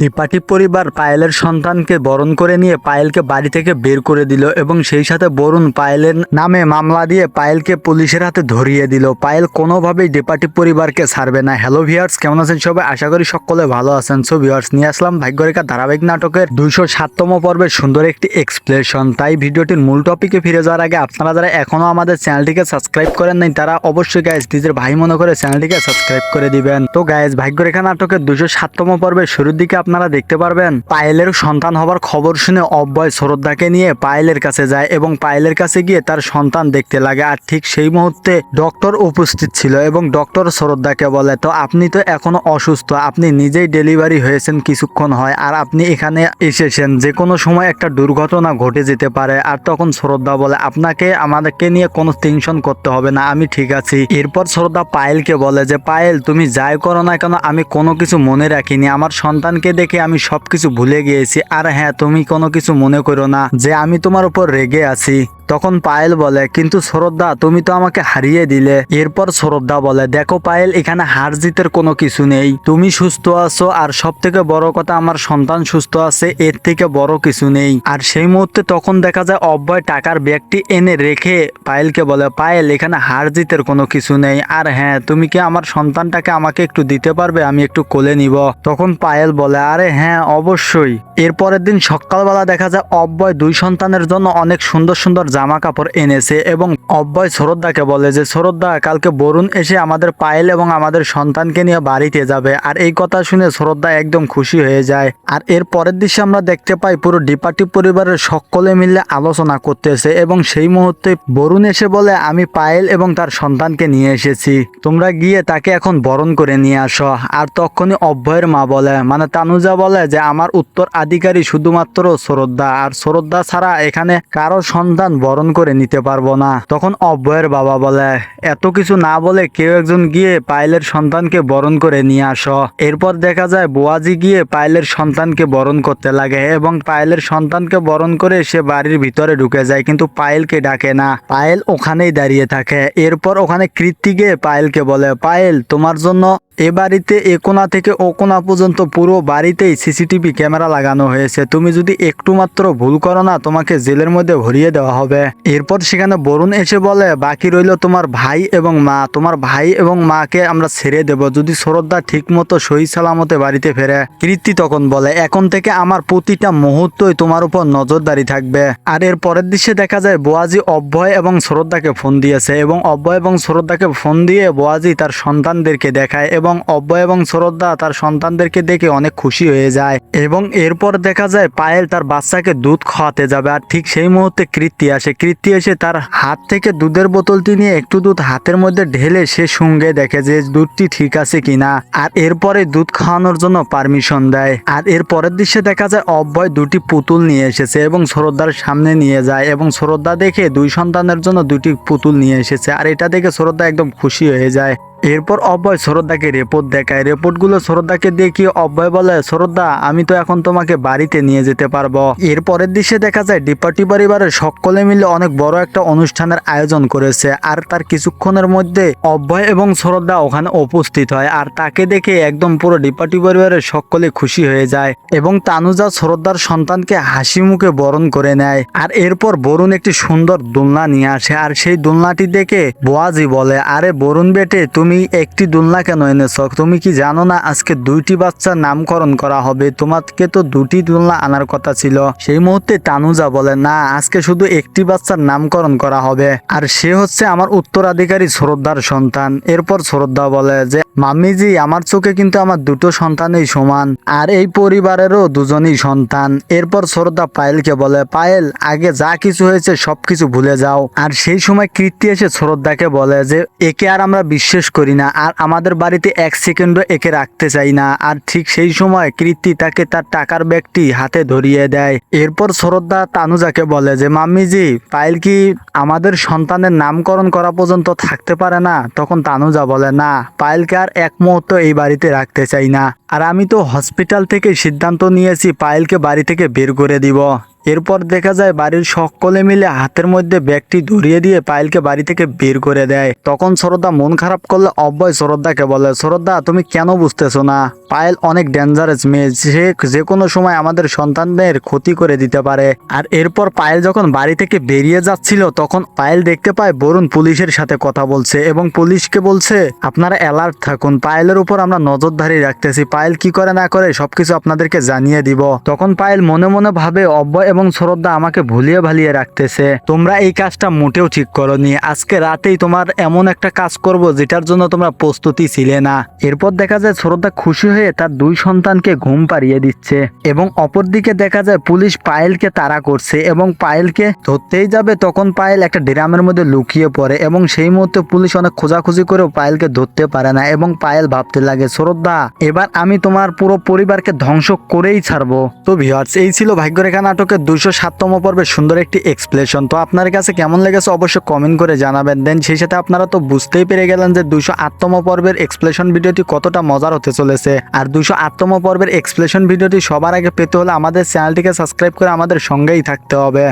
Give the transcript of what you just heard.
দ্বিপাঠী পরিবার পায়েলের সন্তানকে বরণ করে নিয়ে পায়েলকে বাড়ি থেকে বের করে দিল এবং সেই সাথে বরুণ পায়েলের নামে মামলা দিয়ে পায়েলকে পুলিশের হাতে ধরিয়ে দিল। পায়েল কোনোভাবেই ডিপাটি পরিবারকে ছাড়বে না। হ্যালো ভিয়ার্স কেমন আছেন সবাই? আশা করি সকলে ভালো আছেন। সো ভিয়ার্স নিয়ে আসলাম ভাগ্যরেখা ধারাবাহিক নাটকের দুইশো সাততম পর্বের সুন্দর একটি এক্সপ্লেশন তাই ভিডিওটির মূল টপিকে ফিরে যাওয়ার আগে আপনারা যারা এখনও আমাদের চ্যানেলটিকে সাবস্ক্রাইব করেন নাই, তারা অবশ্যই গাইজ নিজের ভাই মনে করে চ্যানেলটিকে সাবস্ক্রাইব করে দিবেন। তো গাইজ ভাগ্যরেখা নাটকের দুশো সাততম পর্বের শুরুর দিকে আপনারা দেখতে পারবেন। পায়েলের সন্তান হবার খবর শুনে অব্যয় শ্রদ্ধাকে নিয়ে পায়েলের কাছে যায় এবং পায়েলের কাছে গিয়ে তার সন্তান দেখতে লাগে। আর ঠিক সেই মুহূর্তে ডক্টর উপস্থিত ছিল এবং ডক্টর শ্রদ্ধাকে বলে, তো আপনি তো এখনও অসুস্থ, আপনি নিজেই ডেলিভারি হয়েছেন, কিছুক্ষণ হয়, আর আপনি এখানে এসেছেন। যে কোনো সময় একটা দুর্ঘটনা ঘটে যেতে পারে। আর তখন শ্রদ্ধা বলে, আপনাকে, আমাদেরকে নিয়ে কোনো টেনশন করতে হবে না, আমি ঠিক আছি। এরপর শ্রদ্ধা পায়েলকে বলে যে, পায়েল, তুমি যাই করো না কেন, আমি কোনো কিছু মনে রাখিনি। আমার সন্তানকে দেখে আমি সবকিছু ভুলে গিয়েছি। আর হ্যাঁ তুমি কোনো কিছু মনে করো না যে আমি তোমার উপর রেগে আছি। তখন পায়েল বলে, কিন্তু শ্রদ্ধা তুমি তো আমাকে হারিয়ে দিলে। এরপর শ্রদ্ধা বলে, দেখো পায়েল, এখানে হার জিতের কোনো কিছু নেই। তুমি সুস্থ আছো, আর সব থেকে বড় কথা, আমার সন্তান সুস্থ আছে, এর থেকে বড় কিছু নেই। আর সেই মুহূর্তে তখন দেখা যায়, অব্যয় টাকার ব্যাগটি এনে রেখে পায়েলকে বলে, পায়েল, এখানে হার জিতের কোনো কিছু নেই। আর হ্যাঁ তুমি কি আমার সন্তানটাকে আমাকে একটু দিতে পারবে? আমি একটু কোলে নিব। তখন পায়েল বলে, আরে হ্যাঁ অবশ্যই। এরপরের দিন সকালবেলা দেখা যায়, অব্যয় দুই সন্তানের জন্য অনেক সুন্দর সুন্দর জামা কাপড় এনেছে এবং অব্যয় শ্রদ্ধাকে বলে যে শ্রদ্ধা কালকে বরুণ এসে আমাদের পায়েল এবং আমাদের সন্তানকে নিয়ে বাড়িতে যাবে। আর এই কথা শুনে শ্রদ্ধা একদম খুশি হয়ে যায়। আর এর পরের দৃশ্যে আমরা দেখতে পাই পুরো ডিপার্টি পরিবারের সকলে মিলে আলোচনা করতেছে এবং সেই মুহূর্তে বরুণ এসে বলে, আমি পায়েল এবং তার সন্তানকে নিয়ে এসেছি। তোমরা গিয়ে তাকে এখন বরণ করে নিয়ে আসো। আর তখনই অভয়ের মা বলে মানে তানুজা বলে যে, আমার উত্তর আধিকারী শুধুমাত্র শ্রদ্ধা আর শ্রদ্ধা ছাড়া এখানে কারও সন্তান বরণ করে নিতে পারব না। তখন অভয়ের বাবা বলে, এত কিছু না বলে কেউ একজন গিয়ে পায়েলের সন্তানকে বরণ করে নিয়ে আসো। এরপর দেখা যায়, বোয়াজি গিয়ে পায়েলের সন্তানকে বরণ করতে লাগে এবং পায়েলের সন্তানকে বরণ করে সে বাড়ির ভিতরে ঢুকে যায়, কিন্তু পায়েলকে ডাকে না। পায়েল ওখানেই দাঁড়িয়ে থাকে। এরপর ওখানে কৃত্তিকে পায়েলকে বলে, পায়েল, তোমার জন্য এ বাড়িতে এ কোণা থেকে ও কোণা পর্যন্ত পুরো বাড়িতেই সিসিটিভি ক্যামেরা লাগানো হয়েছে। তুমি যদি একটু মাত্র ভুল করো না, তোমাকে জেলের মধ্যে ভরিয়ে দেওয়া হবে। এরপর সেখানে বরুণ এসে বলে, বাকি রইল তোমার ভাই এবং মা। তোমার ভাই এবং মাকে আমরা ছেড়ে দেব। যদি শ্রদ্ধা ঠিক মতো সহি সালামতে বাড়িতে ফেরে। কৃত্তি তখন বলে, এখন থেকে আমার প্রতিটা মুহূর্তই তোমার উপর নজরদারি থাকবে। আর এর পরের দৃশ্যে দেখা যায়, বোয়াজি অভয় এবং শ্রদ্ধাকে ফোন দিয়েছে এবং অভয় এবং শ্রদ্ধাকে ফোন দিয়ে বোয়াজি তার সন্তানদেরকে দেখায় এবং অব্যয় এবং শ্রদ্ধা তার সন্তানদেরকে দেখে অনেক খুশি হয়ে যায় এবং এরপর দেখা যায় পায়েল তার বাচ্চাকে দুধ খাওয়াতে যাবে। আর ঠিক সেই মুহূর্তে কৃত্তি আসে। কৃত্তি এসে তার হাত থেকে দুধের বোতলটি নিয়ে একটু দুধ হাতের মধ্যে ঢেলে সে সঙ্গে দেখে যে দুধটি ঠিক আছে কিনা। আর এরপরে দুধ খাওয়ানোর জন্য পারমিশন দেয়। আর এর পরের দৃশ্যে দেখা যায় অব্যয় দুটি পুতুল নিয়ে এসেছে এবং শ্রদ্ধার সামনে নিয়ে যায় এবং শ্রদ্ধা দেখে দুই সন্তানের জন্য দুটি পুতুল নিয়ে এসেছে। আর এটা দেখে শ্রদ্ধা একদম খুশি হয়ে যায়। এরপর অব্যয় শ্রদ্ধাকে রিপোর্ট দেখায়। রেপোর্টগুলো শ্রদ্ধাকে দেখিয়ে অব্যয় বলে শ্রদ্ধা আমি তো এখন তোমাকে বাড়িতে নিয়ে যেতে পারব। এরপরের দৃশ্যে দেখা যায় ডিপার্টি পরিবারের সকলে মিলে অনেক বড় একটা অনুষ্ঠানের আয়োজন করেছে। আর তার কিছুক্ষণের মধ্যে অব্যয় এবং শ্রদ্ধা ওখানে উপস্থিত হয় আর তাকে দেখে একদম পুরো ডিপার্টি পরিবারের সকলে খুশি হয়ে যায় এবং তানুজা শ্রদ্ধার সন্তানকে হাসি মুখে বরণ করে নেয়। আর এরপর বরুণ একটি সুন্দর দোলনা নিয়ে আসে। আর সেই দোলনাটি দেখে বোয়াজি বলে, আরে বরুণ বেটে, তুমি তুমি একটি দোলনা কেন এনেছ? তুমি কি জানো না আজকে দুইটি বাচ্চার নামকরণ করা হবে? তোমাকে তো দুটি দোলনা আনার কথা ছিল। সেই মুহূর্তে তানুজা বলে, না, আজকে শুধু একটি বাচ্চার নামকরণ করা হবে। আর সে হচ্ছে আমার উত্তরাধিকারী শ্রদ্ধার সন্তান। এরপর শ্রদ্ধা বলে যে, মাম্মিজি, আমার চোখে কিন্তু আমার দুটো সন্তানই সমান, আর এই পরিবারেরও দুজনই সন্তান। এরপর শ্রদ্ধা পায়েলকে বলে, পায়েল, আগে যা কিছু হয়েছে সবকিছু ভুলে যাও। আর সেই সময় কৃত্তি এসে শ্রদ্ধাকে বলে যে, একে আর আমরা বিশ্বাস করি না। আর আমাদের বাড়িতে এক সেকেন্ডও একে রাখতে চাই না। আর ঠিক সেই সময় কৃত্তি তাকে তার টাকার ব্যাগটি হাতে ধরিয়ে দেয়। এরপর শ্রদ্ধা তানুজাকে বলে যে, মাম্মিজি, পায়েল কি আমাদের সন্তানের নামকরণ করা পর্যন্ত থাকতে পারে না? তখন তানুজা বলে, না, পায়েলকে আর এক মুহূর্ত এই বাড়িতে রাখতে চাই না। আর আমি তো হসপিটাল থেকে সিদ্ধান্ত নিয়েছি, পায়েলকে বাড়ি থেকে বের করে দিব। এরপর দেখা যায় বাড়ির সকলে মিলে হাতের মধ্যে ব্যাগটি ধরিয়ে দিয়ে পায়েলকে বাড়ি থেকে বের করে দেয়। তখন শ্রদ্ধা মন খারাপ করলে, অব্যয় শ্রদ্ধাকে বলে শ্রদ্ধা তুমি কেন বুঝতেছো না? পায়েল অনেক ডেঞ্জারাস মেয়ে। সে যে কোনো সময় আমাদের সন্তানদের ক্ষতি করে দিতে পারে। আর এরপর পায়েল যখন বাড়ি থেকে বেরিয়ে যাচ্ছিল, তখন পায়েল দেখতে পায় বরুণ পুলিশের সাথে কথা বলছে এবং পুলিশকে বলছে, আপনারা অ্যালার্ট থাকুন। পায়েলের উপর আমরা নজরদারি রাখতেছি। পায়েল কি করে না করে সবকিছু আপনাদেরকে জানিয়ে দিব। তখন পায়েল মনে মনে ভাবে, অব্যয় এবং শ্রদ্ধা আমাকে ভুলিয়ে ভালিয়ে রাখতেছে। তোমরা এই কাজটা মোটেও ঠিক করনি। আজকে রাতেই তোমার এমন একটা কাজ করব যেটার জন্য তোমরা প্রস্তুতি ছিলে না। এরপর দেখা যায় শ্রদ্ধা খুশি হয়ে তার দুই সন্তানকে ঘুম পাড়িয়ে দিচ্ছে এবং অপরদিকে দেখা যায় পুলিশ পায়েলকে তাড়া করছে এবং পায়েলকে ধরতেই যাবে তখন পায়েল একটা ড্রামের মধ্যে লুকিয়ে পড়ে এবং সেই মুহূর্তে পুলিশ অনেক খোঁজাখুঁজি করেও পায়েলকে ধরতে পারে না এবং পায়েল ভাবতে লাগে শ্রদ্ধা এবার আমি তোমার পুরো পরিবারকে ধ্বংস করেই ছাড়বো। তো ভিউয়ার্স এই ছিল ভাগ্যরেখা নাটকের দুইশো সাততম পর্বে সুন্দর একটি এক্সপ্লেশন তো আপনার কাছে কেমন লেগেছে অবশ্যই কমেন্ট করে জানাবেন। দেন সেই সাথে আপনারা তো বুঝতেই পেরে গেলেন যে দুশো আটতম পর্বের এক্সপ্লেশন ভিডিওটি কতটা মজার হতে চলেছে। আর দুশো আটতম পর্বের এক্সপ্লেশন ভিডিওটি সবার আগে পেতে হলে আমাদের চ্যানেলটিকে সাবস্ক্রাইব করে আমাদের সঙ্গেই থাকতে হবে।